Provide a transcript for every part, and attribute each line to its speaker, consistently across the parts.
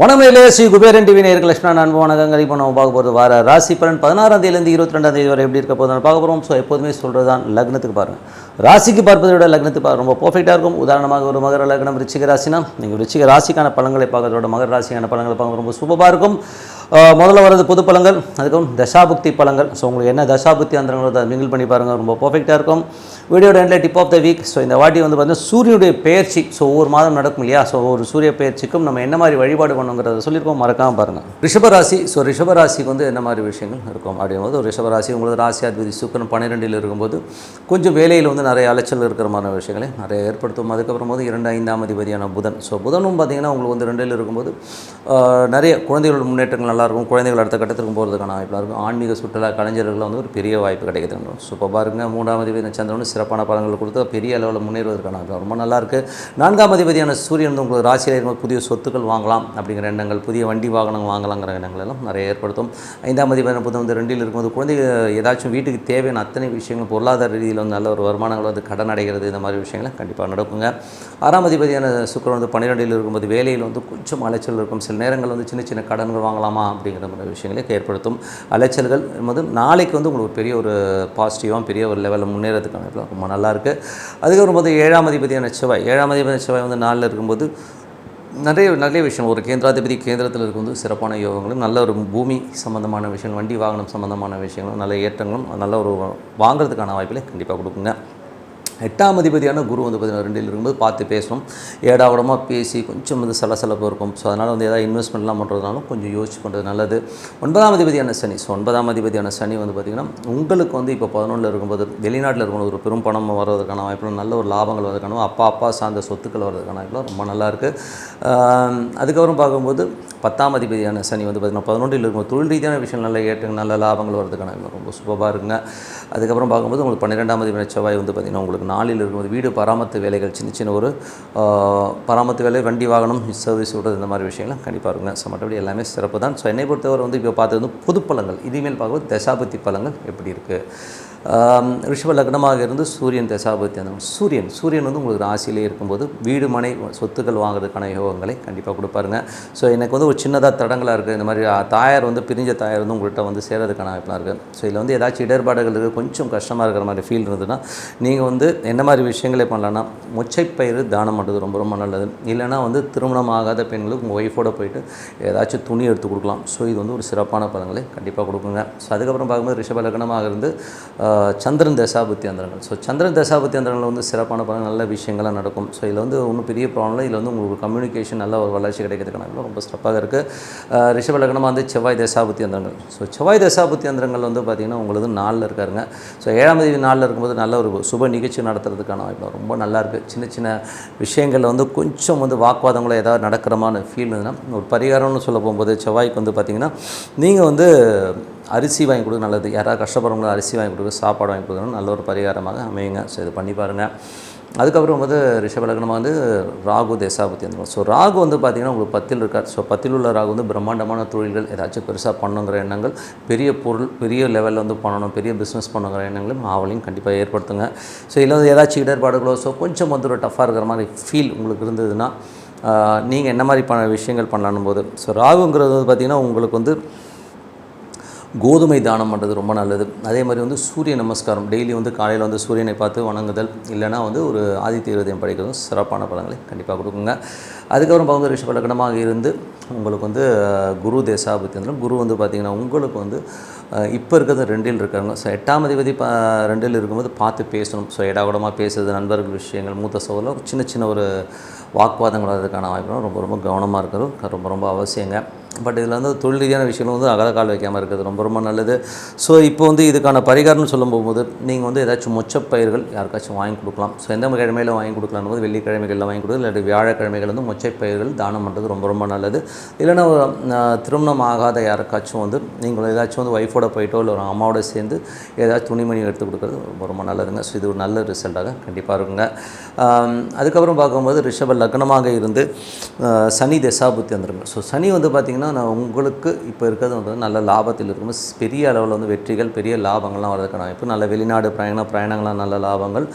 Speaker 1: வணமையிலே Sri Kuberan TV நேருக்கு லட்சுமணா நான் வணக்கங்கள் இப்போ நம்ம பார்க்க போகிறது வார ராசி பலன். பதினாறாம் தேதியிலேருந்து இருபத்தி ரெண்டாம் தேதி வரை எப்படி இருக்க போதும் பார்க்க போகிறோம். ஸோ எப்போதுமே சொல்கிறது தான் லக்னத்துக்கு பாருங்கள் ராசிக்கு பார்ப்பதை விட லக்னத்துக்கு பார்க்க ரொம்ப பர்ஃபெக்டாக இருக்கும். உதாரணமாக ஒரு மகர லக்னம் ரிச்சிக ராசினா நீங்கள் ரிச்சிக ராசிக்கான பழங்களை பார்க்கறதோட மகர ராசிக்கான பழங்களை பார்க்க ரொம்ப சூப்பராக இருக்கும். முதல்ல வரது பொது பழங்கள் அதுக்கப்புறம் தசாபுக்தி பழங்கள். ஸோ உங்களுக்கு என்ன தசாபுக்தி அந்தங்கிறத மிங்கில் மிங்கிள் பண்ணி பாருங்கள் ரொம்ப பர்ஃபெக்டாக இருக்கும். வீடியோட எண்டில் tip of the week so இந்த வாட்டி வந்து பார்த்தீங்கன்னா சூரியனுடைய பெயர்ச்சி ஸோ ஒவ்வொரு மாதம் நடக்கும் இல்லையா? ஸோ ஒரு சூரிய பெயர்ச்சிக்கும் நம்ம என்ன மாதிரி வழிபாடு பண்ணுங்கிறத சொல்லியிருக்கோம் மறக்காமல் பாருங்கள் ரிஷபராசி ஸோ ரிஷபராசிக்கு வந்து என்ன மாதிரி விஷயங்கள் இருக்கும் அப்படிங்கும்போது ஒரு ரிஷபராசி உங்களுக்கு ராசியாதிபதி சுக்கரன் பன்னிரெண்டில் இருக்கும்போது கொஞ்சம் வேலையில் வந்து நிறைய அலைச்சல் இருக்கிற மாதிரி விஷயங்களை நிறைய ஏற்படுத்தும். அதுக்கப்புறம் போது இரண்டு ஐந்தாம் அதிபதியான புதன். ஸோ புதனும் பார்த்தீங்கன்னா உங்களுக்கு வந்து ரெண்டில் இருக்கும்போது நிறைய குழந்தைகளோட முன்னேற்றங்கள் நல்லாயிருக்கும். குழந்தைகள் அடுத்த கட்டத்துக்கு போகிறதுக்கான வாய்ப்பாக இருக்கும் ஆன்மீக சுற்றுலா கலைஞர்கள் வந்து ஒரு பெரிய வாய்ப்பு கிடைக்குது சூப்பர் பாருங்க மூன்றாம் அதிபதி சந்திரன் சிறப்பான பலன்கள் கொடுத்து பெரிய அளவில் முன்னேறுவதற்கான வாய்ப்பு. ரொம்ப நல்லாயிருக்கு. நான்காம் அதிபதியான சூரியன் வந்து உங்களுக்கு ராசியில் இருக்கும் புதிய சொத்துக்கள் வாங்கலாம் அப்படிங்கிற எண்ணங்கள் புதிய வண்டி வாகனம் வாங்கலாங்கிற எண்ணங்கள் எல்லாம் நிறைய ஏற்படுத்தும். ஐந்தாம் அதிபதியான புதன் வந்து ரெண்டில் இருக்கும்போது குழந்தைகள் ஏதாச்சும் வீட்டுக்கு தேவையான அத்தனை விஷயங்கள் பொருளாதார ரீதியில் வந்து நல்ல ஒரு வருமானங்கள் வந்து கடன் அடைகிறது இந்த மாதிரி விஷயங்களை கண்டிப்பாக நடக்குங்க. ஆறாம் அதிபதியான சுக்கரன் வந்து பன்னிரெண்டில் இருக்கும்போது வேலையில் வந்து கொஞ்சம் அலைச்சல் இருக்கும். சில நேரங்கள் வந்து சின்ன சின்ன கடன்கள் வாங்கலாமா? அப்படிங்கிற மாதிரி விஷயங்களை ஏற்படுத்தும் அலைச்சல்கள் வந்து நாளைக்கு வந்து உங்களுக்கு ஒரு பெரிய ஒரு பாசிட்டிவாக பெரிய ஒரு லெவலில் முன்னேறதுக்கான ரொம்ப நல்லா இருக்குது அதுக்கப்புறம் பார்த்து ஏழாம் அதிபதியான செவ்வாய். ஏழாம் அதிபதியான செவ்வாய் வந்து நாளில் இருக்கும்போது நிறைய நிறைய விஷயம். ஒரு கேந்திராதிபதி கேந்திரத்தில் இருக்கும்போது சிறப்பான யோகங்களும் நல்ல ஒரு பூமி சம்மந்தமான விஷயங்கள் வண்டி வாகனம் சம்மந்தமான விஷயங்களும் நல்ல ஏற்றங்களும் நல்ல ஒரு வாங்குறதுக்கான வாய்ப்பில் கண்டிப்பாக கொடுக்குங்க. எட்டாம் அதிபதியான குரு வந்து பார்த்தீங்கன்னா ரெண்டில் இருக்கும்போது பார்த்து பேசணும் ஏடாவிடமாக பேசி கொஞ்சம் வந்து சலசலப்பு இருக்கும். ஸோ அதனால் வந்து எதாவது இன்வெஸ்ட்மெண்ட்லாம் பண்ணுறதுனாலும் கொஞ்சம் யோசிச்சு பண்ணுறது நல்லது. ஒன்பதாம் அதிபதியான சனி. ஸோ ஒன்பதாம் அதிபதியான சனி வந்து பார்த்திங்கன்னா உங்களுக்கு வந்து இப்போ பதினொன்றில் இருக்கும்போது வெளிநாட்டில் இருக்கும்போது ஒரு பெரும் பணம் வர்றதுக்கான வாய்ப்பு நல்ல ஒரு லாபங்கள் வரதுக்கான அப்பா அப்பா சார்ந்த சொத்துக்கள் வர்றதுக்கான வாய்ப்புலாம் ரொம்ப நல்லா இருக்குது அதுக்கப்புறம் பார்க்கும்போது பத்தாம் அதிபதியான சனி வந்து பார்த்திங்கன்னா பதினொன்றில் இருக்கும்போது தொழில் ரீதியான விஷயம் நல்ல ஏற்றுங்க நல்ல லாபங்கள் வரதுக்கான ரொம்ப சூப்பராக இருக்குங்க. அதுக்கப்புறம் பார்க்கும்போது உங்களுக்கு பன்னிரெண்டாம் அதிபதி செவ்வாய் வந்து பார்த்திங்கன்னா உங்களுக்கு நாளில் இருக்கும்போது வீடு பராமத்து வேலைகள் சின்ன சின்ன ஒரு பராமரித்து பராமத்து வேலை வண்டி வாகனம் சர்வீஸ் விடுறது இந்த மாதிரி விஷயங்கள்லாம் கண்டிப்பாக இருக்குங்க. ஸோ மற்றபடி எல்லாமே சிறப்பு தான் ஸோ என்னை பொறுத்தவரை வந்து இப்போ பார்த்தது வந்து பொது பழங்கள். இனிமேல் பார்க்கும்போது தசாபத்தி பழங்கள் எப்படி இருக்குது ரிஷப லக்னமாக இருந்து சூரியன் தசாபத்தி அந்த சூரியன் சூரியன் வந்து உங்களுக்கு ராசியிலே இருக்கும்போது வீடு மனை சொத்துக்கள் வாங்குறதுக்கான யோகங்களை கண்டிப்பாக கொடுப்பாருங்க. ஸோ எனக்கு வந்து ஒரு சின்னதாக தடங்களாக இருக்குது இந்த மாதிரி தாயார் வந்து பிரிஞ்ச தாயார் வந்து உங்கள்கிட்ட வந்து சேரதுக்கான வாய்ப்பெலாம் இருக்குது ஸோ இதில் வந்து ஏதாச்சும் இடர்பாடுகள் இருக்குது கொஞ்சம் கஷ்டமாக இருக்கிற மாதிரி ஃபீல் இருந்ததுன்னா நீங்கள் வந்து என்ன மாதிரி விஷயங்களை பண்ணலான்னா மொச்சைப்பயிறு தானம் பண்ணுறது ரொம்ப ரொம்ப நல்லது. இல்லைனா வந்து திருமணம் ஆகாத பெண்களுக்கு உங்கள் ஒய்ஃபோட போயிட்டு ஏதாச்சும் துணி எடுத்து கொடுக்கலாம். ஸோ இது வந்து ஒரு சிறப்பான பலன்களை கண்டிப்பாக கொடுக்குங்க. ஸோ அதுக்கப்புறம் பார்க்கும்போது ரிஷப லக்னமாக இருந்து சந்திரன் தசாபுத்தி அந்தரங்கள் ஸோ சந்திரன் தசாபுத்தி அந்தரங்களில் வந்து சிறப்பான பல நல்ல விஷயங்கள்லாம் நடக்கும். ஸோ இதில் வந்து ஒன்றும் பெரிய ப்ராப்ளம் இல்லை. இதில் வந்து உங்களுக்கு கம்யூனிகேஷன் நல்ல ஒரு வளர்ச்சி கிடைக்கிறதுக்கான ரொம்ப சிறப்பாக இருக்குது ரிஷப லக்னமாக வந்து செவ்வாய் தசாபுத்தி அந்தரங்கள் ஸோ செவ்வாய் தசாபுத்தி அந்தரங்கள் வந்து பார்த்திங்கன்னா உங்களுக்கு நாளில் இருக்காருங்க. ஸோ ஏழாம் தேதி நாளில் இருக்கும்போது நல்ல ஒரு சுப நிகழ்ச்சி நடத்துறதுக்கான வாய்ப்பு ரொம்ப நல்லாயிருக்கு சின்ன சின்ன விஷயங்களில் வந்து கொஞ்சம் வந்து வாக்குவாதங்களோ ஏதாவது நடக்கிறமான ஃபீல் இருந்ததுன்னா ஒரு பரிகாரம்னு சொல்ல போகும்போது செவ்வாய்க்கு வந்து பார்த்திங்கன்னா நீங்கள் வந்து அரிசி வாங்கி கொடுக்க நல்லது. யாராவது கஷ்டப்படுறவங்களும் அரிசி வாங்கி கொடுக்க சாப்பாடு வாங்கி கொடுக்கணும் நல்ல ஒரு பரிகாரமாக அமையுங்க. ஸோ இது பண்ணி பாருங்கள் அதுக்கப்புறம் வந்து ரிஷபலக்னமாக வந்து ராகு தேசாபத்தி வந்துடும் ஸோ ராகு வந்து பார்த்திங்கன்னா உங்களுக்கு பத்தில் இருக்கார். ஸோ பத்தில் உள்ள ராகு வந்து பிரம்மாண்டமான தொழில்கள் ஏதாச்சும் பெருசாக பண்ணுங்கிற எண்ணங்கள் பெரிய பொருள் பெரிய லெவலில் வந்து பண்ணணும் பெரிய பிஸ்னஸ் பண்ணுங்கிற எண்ணங்களும் ஆவலையும் கண்டிப்பாக ஏற்படுத்துங்க. ஸோ இதில் வந்து ஏதாச்சும் இடர்பாடுகளோ ஸோ கொஞ்சம் வந்து ஒரு டஃப்பாக இருக்கிற மாதிரி ஃபீல் உங்களுக்கு இருந்ததுன்னா நீங்கள் என்ன மாதிரி பண்ண விஷயங்கள் பண்ணலான்னு போது. ஸோ ராகுங்கிறது வந்து பார்த்திங்கன்னா உங்களுக்கு வந்து கோதுமை தானம் பண்ணுறது ரொம்ப நல்லது. அதே மாதிரி வந்து சூரிய நமஸ்காரம். டெய்லி வந்து காலையில் வந்து சூரியனை பார்த்து வணங்குதல் இல்லைனா வந்து ஒரு ஆதித்ய இருதயம் படிக்கிறதும் சிறப்பான பலன்களை கண்டிப்பாக கொடுக்குங்க. அதுக்கப்புறம் பகுந்த ரிஷப லக்னமாக இருந்து உங்களுக்கு வந்து குரு தேசாபத்தி குரு வந்து பார்த்திங்கன்னா உங்களுக்கு வந்து இப்போ இருக்கிறது ரெண்டில் இருக்காங்க ஸோ எட்டாம் அதிபதி பா ரெண்டில் இருக்கும்போது பார்த்து பேசணும். ஸோ இடகுடமாக பேசுறது நண்பர்கள் விஷயங்கள் மூத்த சோதரில் சின்ன சின்ன ஒரு வாக்குவாதங்கள் வர்றதுக்கான வாய்ப்பு ரொம்ப ரொம்ப கவனமாக இருக்கிறது. ரொம்ப ரொம்ப அவசியங்க. பட் இதில் வந்து தொழில் ரீதியான விஷயங்கள் வந்து அகல கால் வைக்காமல் இருக்கிறது ரொம்ப ரொம்ப நல்லது. ஸோ இப்போ வந்து இதுக்கான பரிகாரம்னு சொல்லும் போகும்போது நீங்கள் வந்து ஏதாச்சும் மொச்சப்பயிர்கள் யாருக்காச்சும் வாங்கி கொடுக்கலாம். ஸோ எந்த கிழமையில் வாங்கி கொடுக்கலாம் போது வெள்ளிக்கிழமைகளில் வாங்கி கொடுக்குறது இல்லாட்டி வியாழக்கிழமைகள் வந்து மொச்சப்பயிர்கள் தானம் பண்ணுறது ரொம்ப ரொம்ப நல்லது. இல்லைன்னா திருமணம் ஆகாத யாருக்காச்சும் வந்து நீங்கள் ஏதாச்சும் வந்து ஒய்ஃபோட போயிட்டோ இல்லை ஒரு அம்மாவோட சேர்ந்து ஏதாச்சும் துணிமணி எடுத்து கொடுக்குறது ரொம்ப ரொம்ப நல்லதுங்க. ஸோ இது ஒரு நல்ல ரிசல்ட்டாக கண்டிப்பாக இருக்குங்க. அதுக்கப்புறம் பார்க்கும்போது ரிஷப லக்னமாக இருந்து சனி தசாபுத்தி வந்துருங்க. ஸோ சனி வந்து பார்த்திங்கன்னா தான் நான் உங்களுக்கு இப்போ இருக்கிறது வந்து நல்ல லாபத்தில் இருக்கும் பெரிய அளவில் வந்து வெற்றிகள் பெரிய லாபங்கள்லாம் வரதுக்கான இப்போ நல்ல வெளிநாடு பிரயாணம் பிரயாணங்கள்லாம் நல்ல லாபங்கள்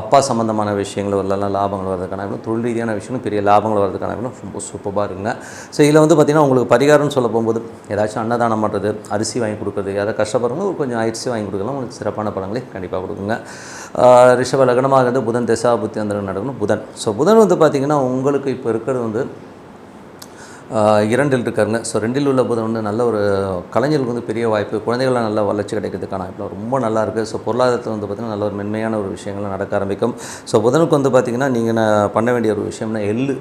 Speaker 1: அப்பா சம்மந்தமான விஷயங்கள் வரலாம் லாபங்கள் வரதுக்கான தொழில் ரீதியான விஷயங்கள் பெரிய லாபங்கள் வரதுக்கான ரொம்ப சூப்பராக இருக்குங்க. ஸோ இதில் வந்து பார்த்திங்கன்னா உங்களுக்கு பரிகாரம்னு சொல்ல போகும்போது ஏதாச்சும் அன்னதானம் பண்ணுறது அரிசி வாங்கி கொடுக்குறது யாராவது கஷ்டப்படுறவங்க ஒரு கொஞ்சம் அரிசி வாங்கி கொடுக்கலாம். உங்களுக்கு சிறப்பான பலன்களை கண்டிப்பாக கொடுக்குங்க. ரிஷப லக்னமாக இருந்து புதன் திசா புத்தி அந்த நடக்கணும். புதன். ஸோ புதன் வந்து பார்த்திங்கன்னா உங்களுக்கு இப்போ இருக்கிறது வந்து இரண்டில் இருக்காருங்க. ஸோ ரெண்டில் உள்ள புதன் வந்து நல்ல ஒரு கலைஞர்களுக்கு வந்து பெரிய வாய்ப்பு குழந்தைகளாம் நல்ல வளர்ச்சி கிடைக்கிறதுக்கான இப்போ ரொம்ப நல்லா இருக்குது ஸோ பொருளாதாரத்தில் வந்து பார்த்திங்கன்னா நல்ல ஒரு மென்மையான ஒரு விஷயங்கள் நடக்க ஆரம்பிக்கும். ஸோ புதனுக்கு வந்து பார்த்திங்கன்னா நீங்கள் பண்ண வேண்டிய ஒரு விஷயம்னா எள்ளு.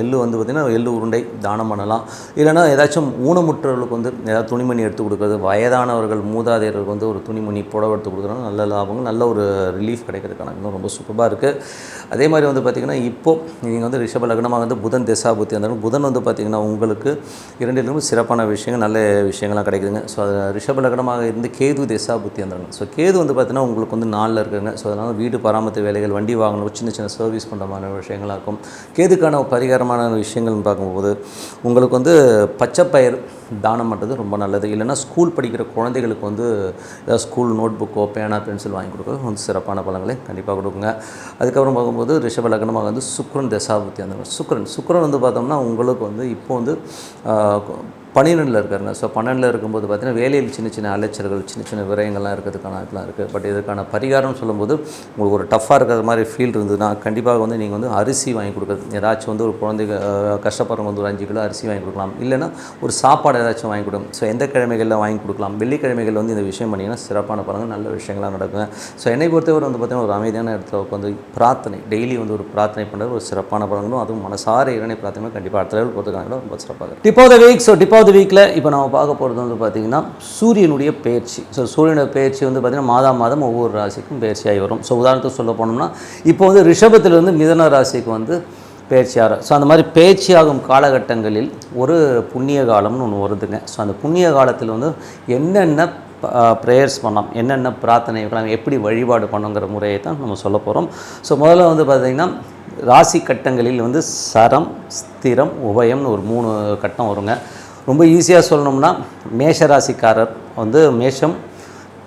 Speaker 1: எள்ளு வந்து பார்த்திங்கன்னா எள்ளு உருண்டை தானம் பண்ணலாம். இல்லைன்னா ஏதாச்சும் ஊனமுற்றவர்களுக்கு வந்து ஏதாவது துணிமணி எடுத்து கொடுக்குறது வயதானவர்கள் மூதாதையர்களுக்கு வந்து ஒரு துணிமணி புடவை எடுத்து கொடுக்குறாங்க நல்ல லாபங்கள் நல்ல ஒரு ரிலீஃப் கிடைக்கிறதுக்கான இன்னும் ரொம்ப சூப்பராக இருக்குது அதே மாதிரி வந்து பார்த்திங்கன்னா இப்போது நீங்கள் வந்து ரிஷப லக்னமாக வந்து புதன் திசா புத்தி அந்த புதன் வந்து பார்த்திங்கன்னா உங்களுக்கு இரண்டிலும் சிறப்பான விஷயங்கள் நல்ல விஷயங்கள்லாம் கிடைக்குதுங்க. ஸோ அது ரிஷப லக்னமாக இருந்து கேது திசா புத்தி அந்த ஸோ கேது வந்து பார்த்திங்கன்னா உங்களுக்கு வந்து நாளில் இருக்குங்க. ஸோ அதனால் வீடு பராமரித்து வேலைகள் வண்டி வாங்கணும் சின்ன சின்ன சர்வீஸ் பண்ணுற மாதிரி விஷயங்களாக இருக்கும். கேதுக்கான பரிகாரம் பரிகாரமான விஷயங்கள்னு பார்க்கும்போது உங்களுக்கு வந்து பச்சைப்பயிர் தானம் பண்ணுறது ரொம்ப நல்லது. இல்லைன்னா ஸ்கூல் படிக்கிற குழந்தைகளுக்கு வந்து ஏதாவது ஸ்கூல் நோட் புக்கோ பேனா பென்சில் வாங்கி கொடுக்குறது வந்து சிறப்பான பழங்களை கண்டிப்பாக கொடுக்குங்க. அதுக்கப்புறம் பார்க்கும்போது ரிஷப லக்னமாக வந்து சுக்ரன் தசாபுத்தி அந்த சுக்ரன் சுக்ரன் வந்து பார்த்தோம்னா உங்களுக்கு வந்து இப்போ வந்து பன்னிரெண்டில் இருக்காருங்க. ஸோ பன்னெண்டில் இருக்கும்போது பார்த்தீங்கன்னா வேலையில் சின்ன சின்ன அலைச்சல்கள் சின்ன சின்ன விரயங்கள்லாம் இருக்கிறதுக்கான இதெல்லாம் இருக்குது. பட் இதுக்கான பரிகாரம்னு சொல்லும்போது உங்களுக்கு ஒரு டஃப்பாக இருக்கிற மாதிரி ஃபீல் இருந்ததுன்னா கண்டிப்பாக வந்து நீங்கள் வந்து அரிசி வாங்கி கொடுக்குறது. ஏதாச்சும் வந்து ஒரு குழந்தைங்க கஷ்டப்படுறவங்க வந்து ஒரு அஞ்சு கிலோ அரிசி வாங்கி கொடுக்கலாம். இல்லைன்னா ஒரு சாப்பாடு ஏதாச்சும் வாங்கி கொடுக்கும் ஸோ எந்த கிழமைகளில் வாங்கி கொடுக்கலாம். வெள்ளிக்கிழமைகள் வந்து இந்த விஷயம் பண்ணிங்கன்னா சிறப்பான பாருங்கள் நல்ல விஷயங்களாக நடக்குங்க. ஸோ என்னை பொறுத்தவரை வந்து பார்த்தீங்கன்னா ஒரு அமைதியான இடத்துல உட்காந்து பிரார்த்தனை டெய்லி வந்து ஒரு பிரார்த்தனை பண்ணுறது ஒரு சிறப்பான பலங்களும் அதுவும் மனசார இறைவனை பிரார்த்தனை கண்டிப்பாக அடுத்த லெவல் போகிறதுக்கான ரொம்ப சிறப்பாக tip of the week so tip of வீக்கில் இப்போ நம்ம பார்க்க போகிறது வந்து பார்த்திங்கன்னா சூரியனுடைய பயிற்சி ஸோ சூரியனுடைய பயிற்சி வந்து பார்த்திங்கன்னா மாதம் மாதம் ஒவ்வொரு ராசிக்கும் பயிற்சியாகி வரும். ஸோ உதாரணத்துக்கு சொல்ல போனோம்னா இப்போ வந்து ரிஷபத்திலிருந்து மிதன ராசிக்கு வந்து பேச்சியார் ஸோ அந்த மாதிரி பேச்சியாகும் காலகட்டங்களில் ஒரு புண்ணிய காலம்னு ஒன்று வருதுங்க. ஸோ அந்த புண்ணிய காலத்தில் வந்து என்னென்ன ப்ரேயர்ஸ் பண்ணலாம் என்னென்ன பிரார்த்தனை வைக்கலாம் எப்படி வழிபாடு பண்ணுங்கிற முறையை தான் நம்ம சொல்ல போகிறோம் ஸோ முதல்ல வந்து பார்த்திங்கன்னா ராசி கட்டங்களில் வந்து சரம் ஸ்திரம் உபயம்னு ஒரு மூணு கட்டம் வருங்க. ரொம்ப ஈஸியாக சொல்லணும்னா மேஷ ராசிக்காரர் வந்து மேஷம்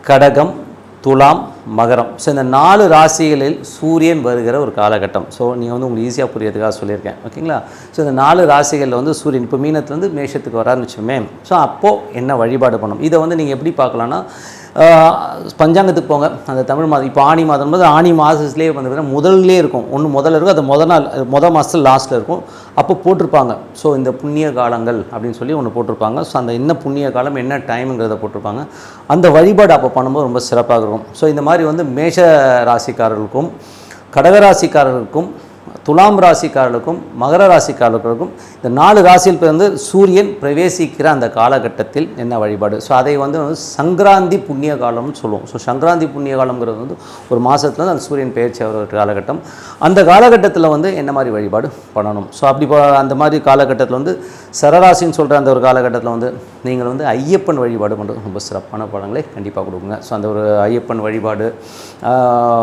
Speaker 1: கடகம் துலாம் மகரம். ஸோ இந்த நாலு ராசிகளில் சூரியன் வருகிற ஒரு காலகட்டம். ஸோ நீங்கள் வந்து உங்களுக்கு ஈஸியாக புரியறதுக்காக சொல்லியிருக்கேன். ஓகேங்களா ஸோ இந்த நாலு ராசிகளில் வந்து சூரியன் இப்போ மீனத்துலேருந்து மேஷத்துக்கு வரான்னு வச்சுமே ஸோ அப்போது என்ன வழிபாடு பண்ணணும்? இதை வந்து நீங்கள் எப்படி பார்க்கலான்னா பஞ்சாங்கத்துக்கு போங்க. அந்த தமிழ் மாதம் இப்போ ஆணி மாதம் போது ஆணி மாதத்துலேயே வந்து பார்த்தீங்கன்னா முதல்லே இருக்கும். ஒன்று முதல்ல இருக்கும் அது முத நாள் முத மாதத்தில் லாஸ்ட்டில் இருக்கும். அப்போ போட்டிருப்பாங்க. ஸோ இந்த புண்ணிய காலங்கள் அப்படின்னு சொல்லி ஒன்று போட்டிருப்பாங்க. ஸோ அந்த என்ன புண்ணிய காலம் என்ன டைமுங்கிறத போட்டிருப்பாங்க. அந்த வழிபாடு அப்போ பண்ணும்போது ரொம்ப சிறப்பாக இருக்கும். ஸோ இந்த மாதிரி வந்து மேஷ ராசிக்காரர்களுக்கும் கடகராசிக்காரர்களுக்கும் துலாம் ராசிக்காரர்களுக்கும் மகர ராசிக்காரர்களுக்கும் இந்த நாலு ராசியில் பிறந்து சூரியன் பிரவேசிக்கிற அந்த காலகட்டத்தில் என்ன வழிபாடு? ஸோ அதை வந்து சங்கராந்தி புண்ணிய காலம்னு சொல்லுவோம். ஸோ சங்கராந்தி புண்ணிய காலம்ங்கிறது வந்து ஒரு மாதத்தில் அந்த சூரியன் பெயர்ச்சி ஆகிற காலகட்டம். அந்த காலகட்டத்தில் வந்து என்ன மாதிரி வழிபாடு பண்ணணும்? ஸோ அப்படி அந்த மாதிரி காலகட்டத்தில் வந்து சரராசின்னு சொல்கிற அந்த ஒரு காலகட்டத்தில் வந்து நீங்கள் வந்து ஐயப்பன் வழிபாடு பண்ணுறது ரொம்ப சிறப்பான படங்களை கண்டிப்பாக கொடுக்குங்க ஸோ அந்த ஒரு ஐயப்பன் வழிபாடு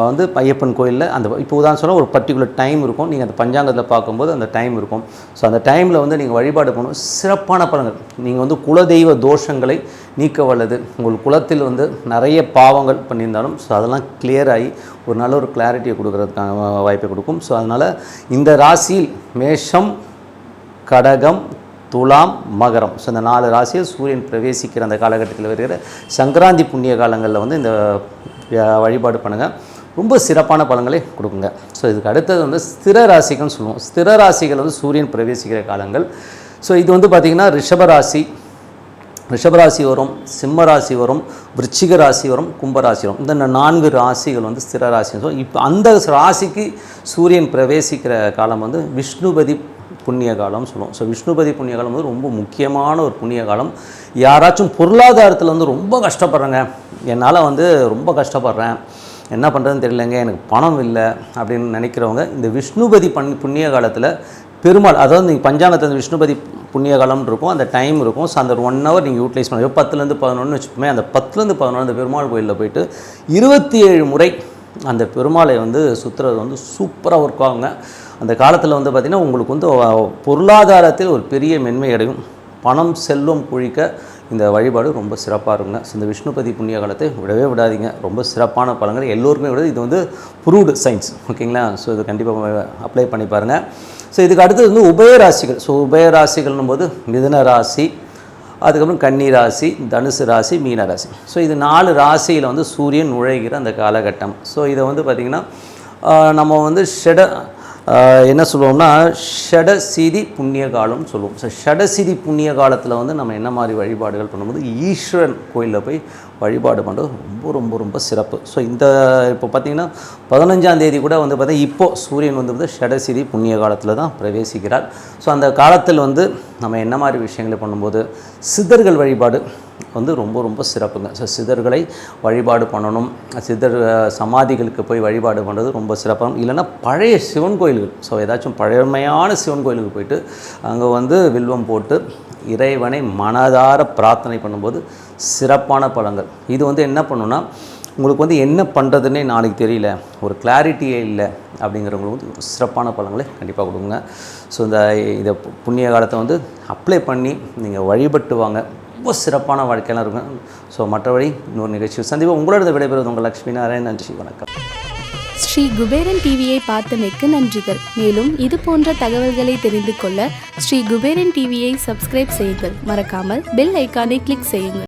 Speaker 1: வந்து ஐயப்பன் கோயிலில் அந்த இப்போ உதாரணம் சொன்னால் ஒரு பர்டிகுலர் டைம் இருக்கும். நீங்கள் அந்த பஞ்சாங்கத்தில் பார்க்கும்போது அந்த டைம் இருக்கும். ஸோ அந்த டைமில் வந்து நீங்கள் வழிபாடு பண்ணணும் சிறப்பான பலன்கள். நீங்கள் வந்து குலதெய்வ தோஷங்களை நீக்க வல்லது. உங்கள் குலத்தில் வந்து நிறைய பாவங்கள் பண்ணியிருந்தாலும் ஸோ அதெல்லாம் கிளியர் ஆகி ஒரு நல்ல ஒரு கிளாரிட்டியை கொடுக்குறதுக்கான வாய்ப்பை கொடுக்கும். ஸோ அதனால் இந்த ராசியில் மேஷம் கடகம் துலாம் மகரம். ஸோ இந்த நாலு ராசியில் சூரியன் பிரவேசிக்கிற அந்த காலகட்டத்தில் வருகிற சங்கராந்தி புண்ணிய காலங்களில் வந்து இந்த வழிபாடு பண்ணுங்கள் ரொம்ப சிறப்பான பலன்களை கொடுக்குங்க. ஸோ இதுக்கு அடுத்தது வந்து ஸ்திர ராசிகள்னு சொல்லுவோம். ஸ்திர ராசிகள் வந்து சூரியன் பிரவேசிக்கிற காலங்கள். ஸோ இது வந்து பார்த்திங்கன்னா ரிஷபராசி ரிஷபராசி வரும் சிம்ம ராசி வரும் விருச்சிக ராசி வரும் கும்பராசி வரும். இந்த நான்கு ராசிகள் வந்து ஸ்திர ராசி ஸோ இப்போ அந்த ராசிக்கு சூரியன் பிரவேசிக்கிற காலம் வந்து விஷ்ணுபதி புண்ணிய காலம்னு சொல்லுவோம். ஸோ விஷ்ணுபதி புண்ணிய காலம் வந்து ரொம்ப முக்கியமான ஒரு புண்ணிய காலம் யாராச்சும் பொருளாதாரத்தில் வந்து ரொம்ப கஷ்டப்படுறேங்க. என்னால் வந்து ரொம்ப கஷ்டப்படுறேன். என்ன பண்ணுறதுன்னு தெரியலங்க. எனக்கு பணம் இல்லை அப்படின்னு நினைக்கிறவங்க இந்த விஷ்ணுபதி பண் புண்ணிய காலத்தில் பெருமாள் அதாவது நீங்கள் பஞ்சாங்கத்தில் விஷ்ணுபதி புண்ணிய காலம்னு இருக்கும். அந்த டைம் இருக்கும். ஸோ அந்த ஒரு ஒன் ஹவர் நீங்கள் யூட்டிலைஸ் பண்ணி பத்துலேருந்து பதினொன்று வச்சுப்போமே அந்த பத்துலேருந்து பதினொன்று அந்த பெருமாள் கோயிலில் போயிட்டு இருபத்தி ஏழு முறை அந்த பெருமாளை வந்து சுற்றுறது வந்து சூப்பராக ஒர்க் ஆகுங்க. அந்த காலத்தில் வந்து பார்த்திங்கன்னா உங்களுக்கு வந்து பொருளாதாரத்தில் ஒரு பெரிய மென்மை அடையும். பணம் செல்லும் குழிக்க இந்த வழிபாடு ரொம்ப சிறப்பாக இருக்குங்க. ஸோ இந்த விஷ்ணுபதி புண்ணிய காலத்தை விடவே விடாதீங்க. ரொம்ப சிறப்பான பலன்கள் எல்லோருமே விட இது வந்து ப்ரூவ்டு சயின்ஸ். ஓகேங்களா? ஸோ இது கண்டிப்பாக அப்ளை பண்ணி பாருங்கள் ஸோ இதுக்கு அடுத்தது வந்து உபயராசிகள் ஸோ உபயராசிகள்னும் போது மிதுன ராசி அதுக்கப்புறம் கன்னி ராசி தனுசு ராசி மீன ராசி. ஸோ இது நாலு ராசியில் வந்து சூரியன் நுழைகிற அந்த காலகட்டம். ஸோ இதை வந்து பார்த்திங்கன்னா நம்ம வந்து ஷெட என்ன சொல்லுவோம்னா ஷடசிதி புண்ணிய காலம்னு சொல்லுவோம். ஸோ ஷடசிதி புண்ணிய காலத்தில் வந்து நம்ம என்ன மாதிரி வழிபாடுகள் பண்ணும்போது ஈஸ்வரன் கோயிலில் போய் வழிபாடு பண்ணுறது ரொம்ப ரொம்ப ரொம்ப சிறப்பு. ஸோ இந்த இப்போ பார்த்திங்கன்னா பதினஞ்சாம் தேதி கூட வந்து பார்த்தீங்கன்னா இப்போ சூரியன் வந்து வந்து ஷடசிதி புண்ணிய காலத்தில் தான் பிரவேசிக்கிறார். ஸோ அந்த காலத்தில் வந்து நம்ம என்ன மாதிரி விஷயங்களை பண்ணும்போது சித்தர்கள் வழிபாடு வந்து ரொம்ப ரொம்ப சிறப்புங்க. ஸோ சிதர்களை வழிபாடு பண்ணணும். சிதர் சமாதிகளுக்கு போய் வழிபாடு பண்ணுறது ரொம்ப சிறப்பாக இல்லைன்னா பழைய சிவன் கோயில்கள் ஸோ ஏதாச்சும் பழமையான சிவன் கோயிலுக்கு போயிட்டு அங்கே வந்து வில்வம் போட்டு இறைவனை மனதார பிரார்த்தனை பண்ணும்போது சிறப்பான பலன்கள். இது வந்து என்ன பண்ணுன்னா உங்களுக்கு வந்து என்ன பண்ணுறதுன்னே நாளைக்கு தெரியல. ஒரு கிளாரிட்டியே இல்லை அப்படிங்கிறவங்களுக்கு வந்து சிறப்பான பலன்களை கண்டிப்பாக கொடுங்க. ஸோ இந்த இதை பு- புண்ணிய காலத்தை வந்து அப்ளை பண்ணி நீங்கள் வழிபட்டு வாங்க. ரொம்ப சிறப்பான வாழ்க்கையெல்லாம் இருக்கும். ஸோ மற்றபடி இன்னொரு நிகழ்ச்சி சந்திப்போம். உங்களோட விடைபெறுவது உங்கள் லக்ஷ்மி நாராயண் நன்றி வணக்கம்.
Speaker 2: ஸ்ரீ குபேரன் டிவியை பார்த்தமைக்கு நன்றிகள். மேலும் இது போன்ற தகவல்களை தெரிந்து கொள்ள ஸ்ரீ குபேரன் டிவியை சப்ஸ்கிரைப் செய்யுங்கள். மறக்காமல் பெல் ஐக்கானை கிளிக் செய்யுங்கள்.